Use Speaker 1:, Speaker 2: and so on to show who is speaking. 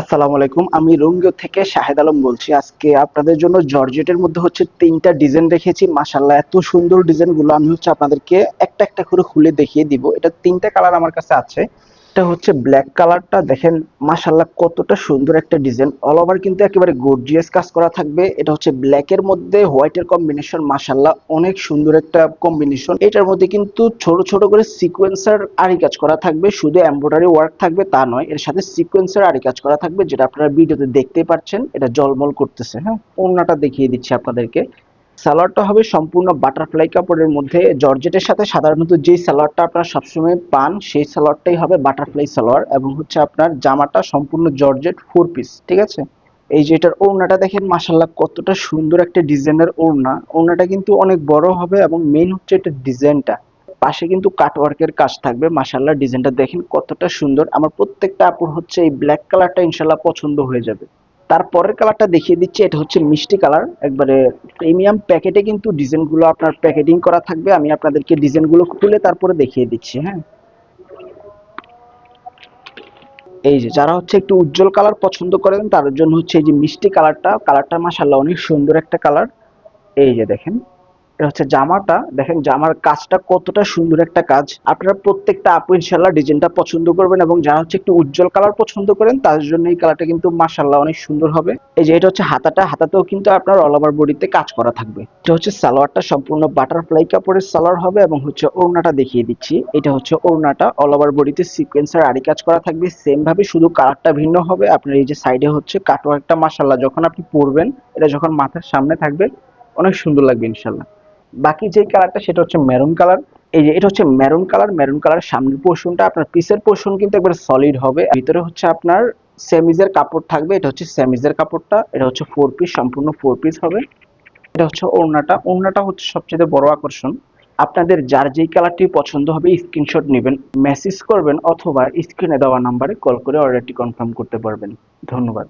Speaker 1: আসসালামু আলাইকুম, আমি রঙ্গিও থেকে শাহেদ আলম বলছি। আজকে আপনাদের জন্য জর্জেটের মধ্যে হচ্ছে তিনটা ডিজাইন রেখেছি মাশাল্লাহ এত সুন্দর ডিজাইনগুলো আমি হচ্ছে আপনাদেরকে একটা একটা করে খুলে দেখিয়ে দিব। এটা তিনটা কালার আমার কাছে আছে। এটা হচ্ছে ব্ল্যাক কালারটা দেখেন মাশাল্লাহ কতটা সুন্দর একটা ডিজাইন অল ওভার কিন্তু একেবারে গর্জিয়াস কাজ করা থাকবে। এটা হচ্ছে ব্ল্যাকের মধ্যে হোয়াইটের কম্বিনেশন মাশাল্লাহ অনেক সুন্দর একটা কম্বিনেশন এটার মধ্যে কিন্তু ছোট ছোট করে সিকোয়েন্সার আরি কাজ করা থাকবে। শুধু এমব্রয়ডারি ওয়ার্ক থাকবে, তা নয়, এর সাথে সিকোয়েন্সার আরি কাজ করা থাকবে, যেটা আপনারা ভিডিওতে দেখতেই পাচ্ছেন এটা জলমল করতেছে হ্যাঁ? ওড়নাটা দেখিয়ে দিচ্ছি আপনাদেরকে। সালোয়ারটা হবে সম্পূর্ণ বাটারফ্লাই কাপড়ের মধ্যে। জর্জেটের সাথে সাধারণত যে সালোয়ারটা আপনারা সবসময় পান, সেই সালোয়ারটাই হবে বাটারফ্লাই সালোয়ার এবং হচ্ছে আপনার জামাটা সম্পূর্ণ জর্জেট ফোর পিস ঠিক আছে? এই যে এটার ওড়নাটা দেখেন মাসাল্লাহ কতটা সুন্দর একটা ডিজাইনের ওড়না। ওড়নাটা কিন্তু অনেক বড় হবে এবং মেইন হচ্ছে এটা ডিজাইনটা। পাশে কিন্তু কাটওয়ার্কের কাজ থাকবে মাসাল্লাহ ডিজাইনটা দেখেন কতটা সুন্দর। আমার প্রত্যেকটা আপুর হচ্ছে এই ব্ল্যাক কালারটা ইনশাল্লাহ পছন্দ হয়ে যাবে। তারপরের কালারটা দেখিয়ে দিচ্ছি, এটা হচ্ছে মিষ্টি কালার একবারে প্রিমিয়াম প্যাকেটে কিন্তু ডিজাইনগুলো আপনার প্যাকেটিং করা থাকবে। আমি আপনাদেরকে ডিজাইনগুলো খুলে তারপরে দেখিয়ে দিচ্ছি হ্যাঁ। এই যে যারা হচ্ছে একটু উজ্জ্বল কালার পছন্দ করেন তার জন্য হচ্ছে এই যে মিষ্টি কালারটা কালারটা মাসাল্লাহ অনেক সুন্দর একটা কালার এই যে দেখেন। এটা হচ্ছে জামাটা। দেখেন জামার কাজটা কতটা সুন্দর একটা কাজ। আপনারা প্রত্যেকটা আপু ইনশাল্লাহ ডিজাইনটা পছন্দ করবেন এবং যারা হচ্ছে একটু উজ্জ্বল কালার পছন্দ করেন, তাদের জন্য এই কালারটা কিন্তু মাশাল্লাহ অনেক সুন্দর হবে। এই যে এটা হচ্ছে হাতাটা, হাতাতেও কিন্তু আপনার অল ওভার বডিতে কাজ করা থাকবে। এটা হচ্ছে সালোয়ারটা, সম্পূর্ণ বাটারফ্লাই কাপড়ের সালোয়ার হবে এবং হচ্ছে ওড়নাটা দেখিয়ে দিচ্ছি। এটা হচ্ছে ওড়নাটা অল ওভার বডিতে সিকোয়েন্সার আড়ি কাজ করা থাকবে। সেম ভাবে শুধু কালারটা ভিন্ন হবে। আপনার এই যে সাইডে হচ্ছে কাটওয়ার্কটা মাশাল্লাহ যখন আপনি পরবেন, এটা যখন মাথার সামনে থাকবে, অনেক সুন্দর লাগবে ইনশাল্লাহ বাকি যে কালারটা, সেটা হচ্ছে মেরুন কালার এই যে, এটা হচ্ছে মেরুন কালার মেরুন কালার সামনের পোর্শনটা আপনার পিসের পোর্শন কিন্তু একবার সলিড হবে। ভিতরে হচ্ছে আপনার সেমিজের কাপড় থাকবে। এটা হচ্ছে সেমিজের কাপড়টা। এটা হচ্ছে ফোর পিস সম্পূর্ণ ফোর পিস হবে। এটা হচ্ছে ওড়নাটা। ওড়নাটা হচ্ছে সবচেয়ে বড় আকর্ষণ। আপনাদের যার যেই কালারটি পছন্দ হবে স্ক্রিনশট নেবেন মেসেজ করবেন, অথবা স্ক্রিনে দেওয়া নাম্বারে কল করে অর্ডারটি কনফার্ম করতে পারবেন। ধন্যবাদ।